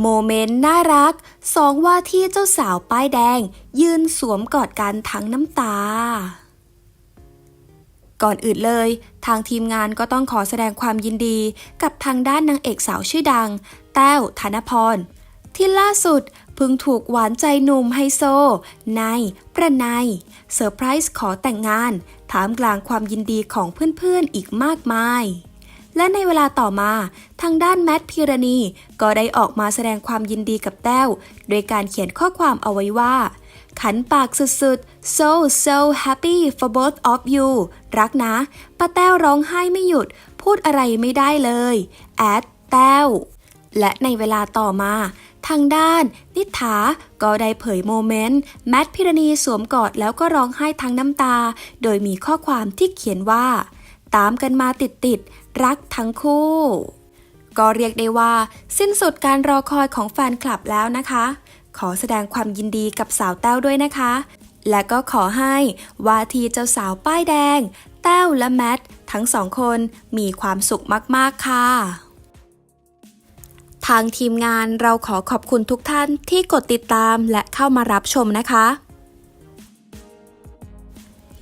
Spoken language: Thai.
โมเมนต์น่ารักสองว่าที่เจ้าสาวป้ายแดง ยืนสวมกอดกันทั้งน้ำตา ก่อนอื่นเลย ทางทีมงานก็ต้องขอแสดงความยินดีกับทางด้านนางเอกสาวชื่อดัง แต้วธนพร ที่ล่าสุดเพิ่งถูกหวานใจหนุ่มไฮโซนายประนายเซอร์ไพรส์ขอแต่งงาน ถามกลางความยินดีของเพื่อนๆอีกมากมาย และในเวลาต่อมา ทางด้านแมทพิรณี ก็ได้ออกมาแสดงความยินดีกับแต้วโดยการเขียนข้อความเอาไว้ว่า ขันปากสุดๆ so so happy for both of you รักนะป้าแต้วร้องไห้ไม่หยุด พูดอะไรไม่ได้เลยแอดแต้วและในเวลาต่อมา ทางด้าน นิถาก็ได้เผยโมเมนต์ แมทพิรณีสวมกอดแล้วก็ร้องไห้ทั้งน้ำตา โดยมีข้อความที่เขียนว่า ตามกันมาติดๆ รักทั้งคู่ ก็เรียกได้ว่า สิ้นสุดการรอคอยของแฟนคลับแล้วนะคะ ขอแสดงความยินดีกับสาวแต้วด้วยนะคะ และก็ขอให้วาทีเจ้าสาวป้ายแดง แต้วและแมททั้งสองคนมีความสุขมากๆค่ะทางทีมงานเราขอขอบคุณทุกท่านที่กดติดตามและเข้ามารับชมนะคะ